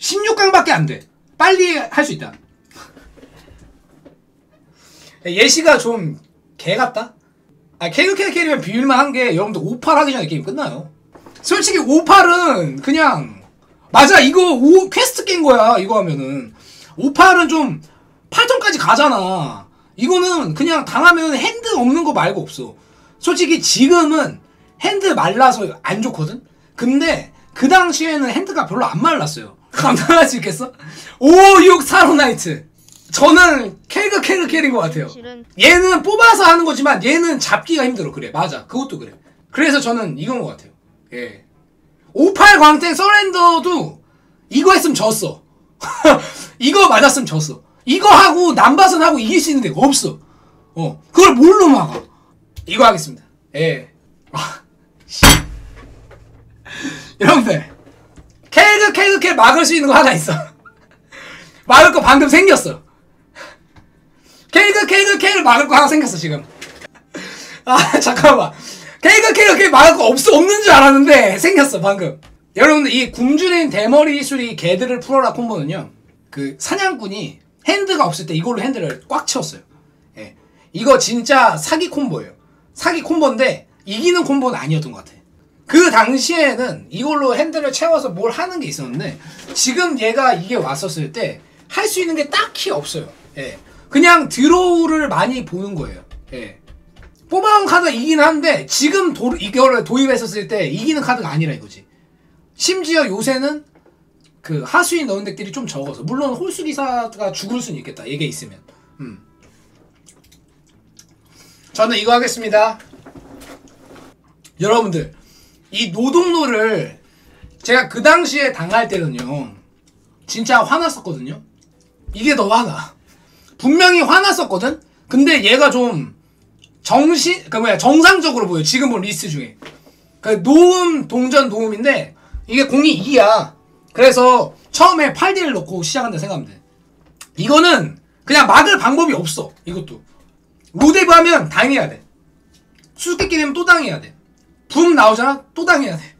16강밖에 안 돼. 빨리 할 수 있다. 예시가 좀 개 같다? 아, 캐릭터 캐릭면 비밀만 한 게 여러분들 58 하기 전에 게임 끝나요. 솔직히 58은 그냥 맞아 이거 오, 퀘스트 깬 거야 이거 하면은 58은 좀 8점까지 가잖아. 이거는 그냥 당하면 핸드 없는 거 말고 없어. 솔직히 지금은 핸드 말라서 안 좋거든? 근데 그 당시에는 핸드가 별로 안 말랐어요. 감당할 수 있겠어? 5, 6, 4로 나이트. 저는 캐그 캐그 캐린 것 같아요. 얘는 뽑아서 하는 거지만 얘는 잡기가 힘들어. 그래. 맞아. 그것도 그래. 그래서 저는 이건 것 같아요. 예. 58 광땡 서렌더도 이거 했으면 졌어. 이거 맞았으면 졌어. 이거 하고 남바선 하고 이길 수 있는 데가 없어. 어. 그걸 뭘로 막아? 이거 하겠습니다. 예. 아, 씨. 여러분들. 캐그 캐 막을 수 있는 거 하나 있어. 막을 거 방금 생겼어. 케이크 케이크 케이크 막을 거 하나 생겼어 지금. 아 잠깐만. 케이크 케이크 케이크 막을 거 없어 없는 줄 알았는데 생겼어 방금. 여러분들 이 굶주린 대머리 수리 개들을 풀어라 콤보는요. 그 사냥꾼이 핸드가 없을 때 이걸로 핸드를 꽉 채웠어요. 예. 이거 진짜 사기 콤보예요. 사기 콤보인데 이기는 콤보는 아니었던 것 같아. 그 당시에는 이걸로 핸들을 채워서 뭘 하는 게 있었는데 지금 얘가 이게 왔었을 때 할 수 있는 게 딱히 없어요. 예. 그냥 드로우를 많이 보는 거예요. 예. 뽑아온 카드가 이긴 한데 지금 도, 이거를 도입했었을 때 이기는 카드가 아니라 이거지. 심지어 요새는 그 하수인 넣은 덱들이 좀 적어서 물론 홀수 기사가 죽을 수는 있겠다. 이게 있으면. 음. 저는 이거 하겠습니다. 여러분들 이 노동노를 제가 그 당시에 당할 때는요 진짜 화났었거든요. 이게 더 화나. 분명히 화났었거든. 근데 얘가 좀 정신 그 뭐야 정상적으로 보여. 지금 본 리스트 중에. 그 노음 동전 노음인데 이게 공이 2야. 그래서 처음에 8D를 넣고 시작한다 생각하면 돼. 이거는 그냥 막을 방법이 없어. 이것도. 로데브 하면 당해야 돼. 수수께끼 되면 또 당해야 돼. 붐 나오잖아? 또 당해야 돼.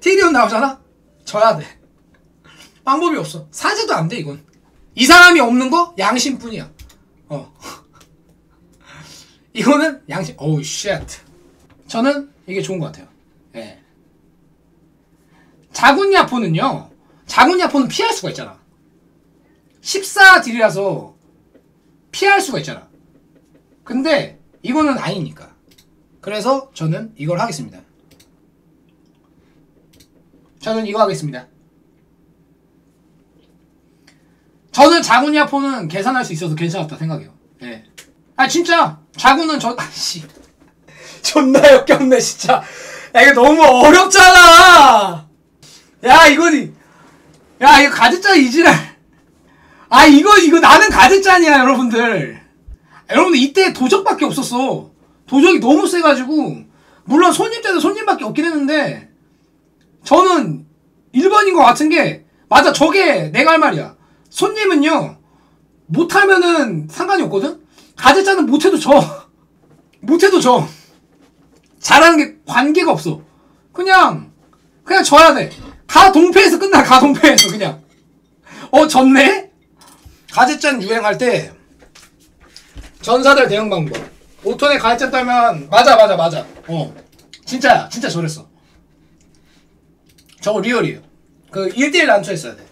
티리온 나오잖아? 져야 돼. 방법이 없어. 사제도 안 돼, 이건. 이 사람이 없는 거 양심뿐이야. 어. 이거는 양심, 어우, 쉣. 저는 이게 좋은 것 같아요. 예. 자군야포는요, 자군야포는 피할 수가 있잖아. 14딜이라서 피할 수가 있잖아. 근데 이거는 아니니까. 그래서 저는 이걸 하겠습니다. 저는 이거 하겠습니다. 저는 자군야포는 계산할 수 있어서 괜찮았다 생각해요. 예. 아 진짜 자군은 저 아씨 존나 역겹네 진짜. 야 이거 너무 어렵잖아. 야 이거니 야 이거 가드짜 이지랄. 아 이거 이거 나는 가드짜냐 여러분들. 여러분들 이때 도적밖에 없었어. 도적이 너무 세가지고 물론 손님 때도 손님밖에 없긴 했는데 저는 1번인 것 같은 게 맞아 저게 내가 할 말이야. 손님은요 못하면은 상관이 없거든. 가드짜는 못해도 져. 못해도 져. 잘하는 게 관계가 없어. 그냥 그냥 져야 돼. 가 동패에서 끝나 가 동패에서 그냥. 어 졌네. 가드짠 유행할 때 전사들 대응 방법. 5톤에 가드짠 따면 맞아 맞아 맞아. 어 진짜야 진짜 저랬어. 저거 리얼이에요. 그 1대1 난투했어야 돼.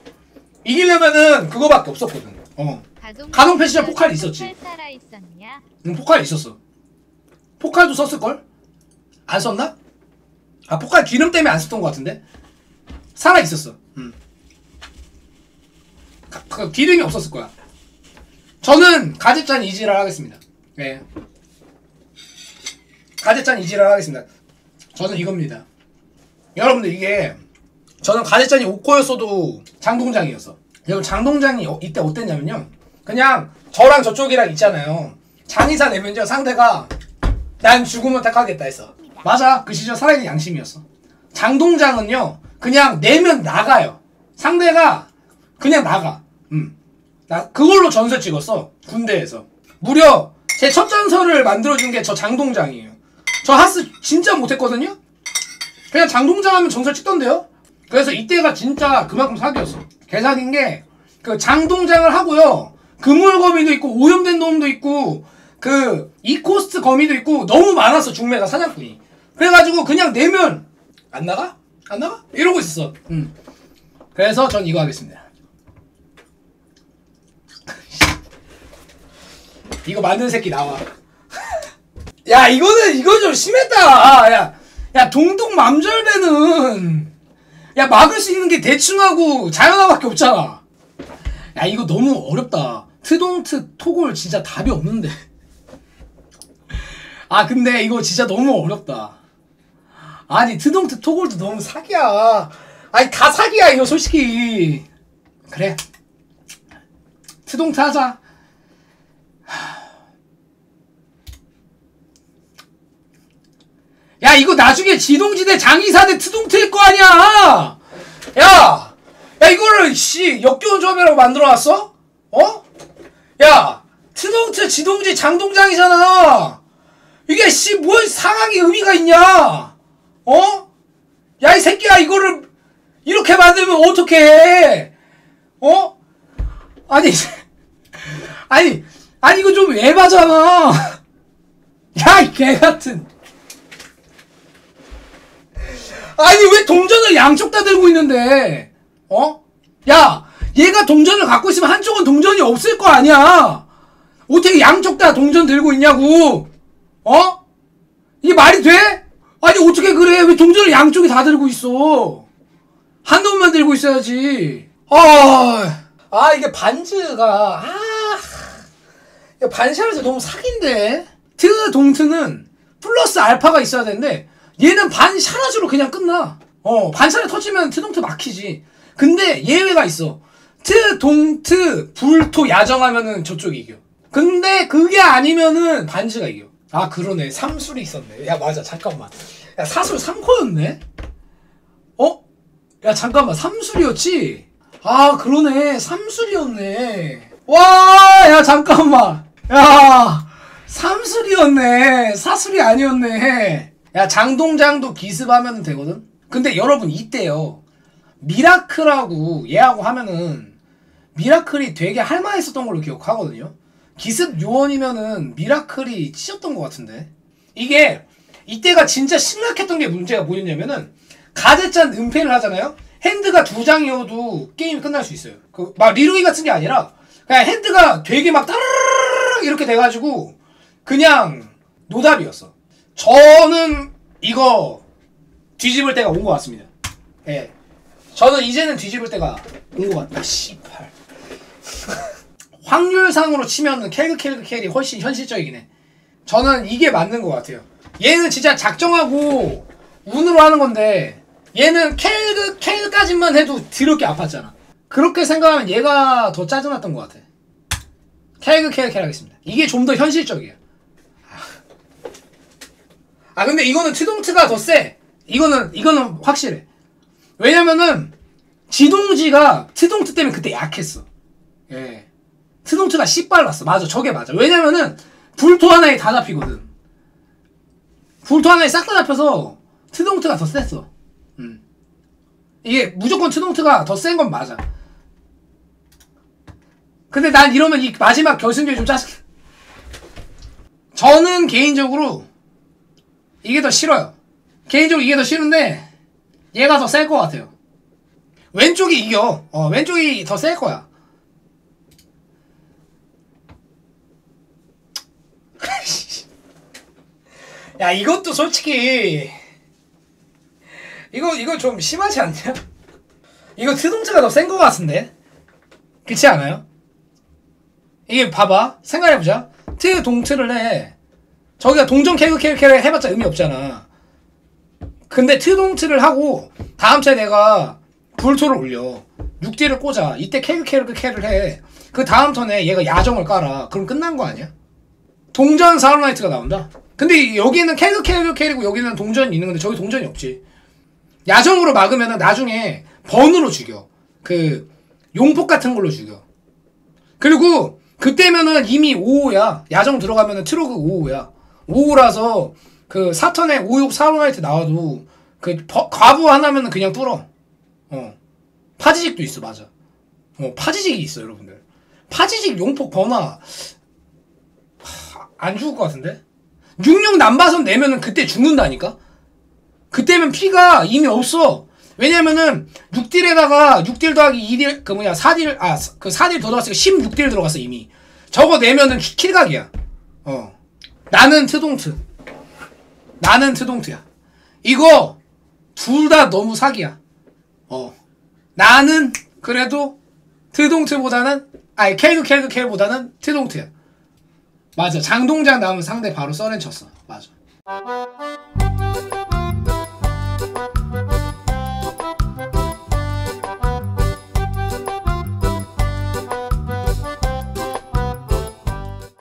이기려면은 그거밖에 없었거든. 어. 가동 패시전 포칼 있었지. 응, 포칼 있었어. 포칼도 썼을걸? 안 썼나? 아, 포칼 기름 때문에 안 썼던 것 같은데? 살아 있었어. 응. 가- 그 기름이 없었을 거야. 저는 가제짠 이지랄 하겠습니다. 예. 가제짠 이지랄 하겠습니다. 저는 이겁니다. 여러분들 이게 저는 가제짠이 5코였어도 장동장이었어. 여러분 장동장이 어- 이때 어땠냐면요. 그냥 저랑 저쪽이랑 있잖아요. 장의사 내면요 상대가 난 죽으면 택하겠다 했어. 맞아. 그 시절 살아있는 양심이었어. 장동장은요 그냥 내면 나가요. 상대가 그냥 나가. 음. 나 그걸로 전설 찍었어. 군대에서. 무려 제 첫 전설을 만들어준 게 저 장동장이에요. 저 하스 진짜 못했거든요? 그냥 장동장 하면 전설 찍던데요? 그래서 이때가 진짜 그만큼 사기였어. 개사긴 게그 장동장을 하고요. 그물 거미도 있고 오염된 놈도 있고 그 이코스트 거미도 있고 너무 많았어 중매가 사냥꾼이. 그래가지고 그냥 내면 안 나가? 안 나가? 이러고 있었어. 음. 그래서 전 이거 하겠습니다. 이거 만든 새끼 나와. 야 이거는 이거 좀 심했다. 야, 야 동동 맘절배는 야 막을 수 있는 게 대충하고 자연화밖에 없잖아. 야 이거 너무 어렵다. 트동트 토골 진짜 답이 없는데. 아 근데 이거 진짜 너무 어렵다. 아니 트동트 토골도 너무 사기야. 아니 다 사기야 이거 솔직히. 그래. 트동트 하자. 야 이거 나중에 지동지대 장의사대 트동트일 거 아니야 야! 야 이거를 씨 역겨운 조합이라고 만들어놨어? 어? 야 트동트 지동지 장동장이잖아 이게 씨 뭔 상황이 의미가 있냐 어? 야 이 새끼야 이거를 이렇게 만들면 어떡해 어? 아니 아니 아니 이거 좀 에바잖아 야 이 개같은 아니 왜 동전을 양쪽 다 들고 있는데? 어? 야 얘가 동전을 갖고 있으면 한쪽은 동전이 없을 거 아니야. 어떻게 양쪽 다 동전 들고 있냐고. 어? 이게 말이 돼? 아니 어떻게 그래? 왜 동전을 양쪽에 다 들고 있어? 한 놈만 들고 있어야지. 아, 아 이게 반즈가 아 반샤에서 너무 사기인데? 트 동트는 플러스 알파가 있어야 되는데 얘는 반 샤라즈로 그냥 끝나. 어, 반샤를 터치면 트동트 막히지. 근데 예외가 있어. 트, 동, 트, 불토, 야정하면은 저쪽이 이겨. 근데 그게 아니면은 반지가 이겨. 아, 그러네. 삼술이 있었네. 야, 맞아. 잠깐만. 야, 사술 3코였네? 어? 야, 잠깐만. 삼술이었지? 아, 그러네. 삼술이었네. 와, 야, 잠깐만. 야, 삼술이었네. 사술이 아니었네. 야 장동장도 기습하면 되거든. 근데 여러분 이때요. 미라클하고 얘하고 하면은 미라클이 되게 할만했었던 걸로 기억하거든요. 기습 요원이면은 미라클이 치셨던 것 같은데 이게 이때가 진짜 심각했던 게 문제가 뭐였냐면은 가제짠 은폐를 하잖아요. 핸드가 두 장이어도 게임이 끝날 수 있어요. 그 막 리루이 같은 게 아니라 그냥 핸드가 되게 막 따르르르 이렇게 돼가지고 그냥 노답이었어. 저는 이거 뒤집을 때가 온 것 같습니다. 예. 저는 이제는 뒤집을 때가 온 것 같다. 씨발. 확률상으로 치면은 켈그 켈그 켈이 훨씬 현실적이긴 해. 저는 이게 맞는 것 같아요. 얘는 진짜 작정하고 운으로 하는 건데 얘는 켈그 켈까지만 해도 드럽게 아팠잖아. 그렇게 생각하면 얘가 더 짜증났던 것 같아. 켈그 켈그 켈 하겠습니다. 이게 좀 더 현실적이야. 아 근데 이거는 트동트가 더 세. 이거는 이거는 확실해. 왜냐면은 지동지가 트동트 때문에 그때 약했어. 예. 트동트가 씨발랐어. 맞아. 저게 맞아. 왜냐면은 불토 하나에 다 잡히거든. 불토 하나에 싹 다 잡혀서 트동트가 더 셌어. 음. 이게 무조건 트동트가 더 센 건 맞아. 근데 난 이러면 이 마지막 결승전이 좀 짜증. 저는 개인적으로 이게 더 싫어요. 개인적으로 이게 더 싫은데 얘가 더 셀 것 같아요. 왼쪽이 이겨. 어, 왼쪽이 더 셀 거야. 야, 이것도 솔직히 이거 이거 좀 심하지 않냐? 이거 트동트가 더 센 것 같은데. 그렇지 않아요? 이게 봐봐. 생각해보자. 트 동트를 해. 저기가 동전 캐그 캐그 캐그 해봤자 의미 없잖아. 근데 트동트를 하고 다음 차에 내가 불토를 올려. 6D를 꽂아. 이때 캐그 캐그 캐를 해. 그 다음 턴에 얘가 야정을 깔아. 그럼 끝난 거 아니야? 동전 사울라이트가 나온다? 근데 여기는 캐그 캐그 캐리고 여기는 동전이 있는 건데 저기 동전이 없지. 야정으로 막으면 나중에 번으로 죽여. 그 용폭 같은 걸로 죽여. 그리고 그때면은 이미 5호야. 야정 들어가면은 트로그 5호야. 5호라서 그 사턴에 5, 6, 4호나이트 나와도 그 버, 과부 하나면은 그냥 뚫어. 어. 파지직도 있어, 맞아. 어, 파지직이 있어 여러분들. 파지직 용폭 번화 하, 안 죽을 것 같은데? 66 남바섬 내면은 그때 죽는다니까? 그때면 피가 이미 없어. 왜냐면은 6딜에다가 6딜 더하기 2딜 그 뭐냐 4딜 아 그 4딜 더 들어갔으니까 16딜 들어갔어 이미. 저거 내면은 킬각이야. 어. 나는 트동트. 나는 트동트야. 이거 둘 다 너무 사기야. 어. 나는 그래도 트동트보다는 아니 켈그 켈그 켈보다는 트동트야. 맞아. 장동장 나오면 상대 바로 써렌 쳤어. 맞아.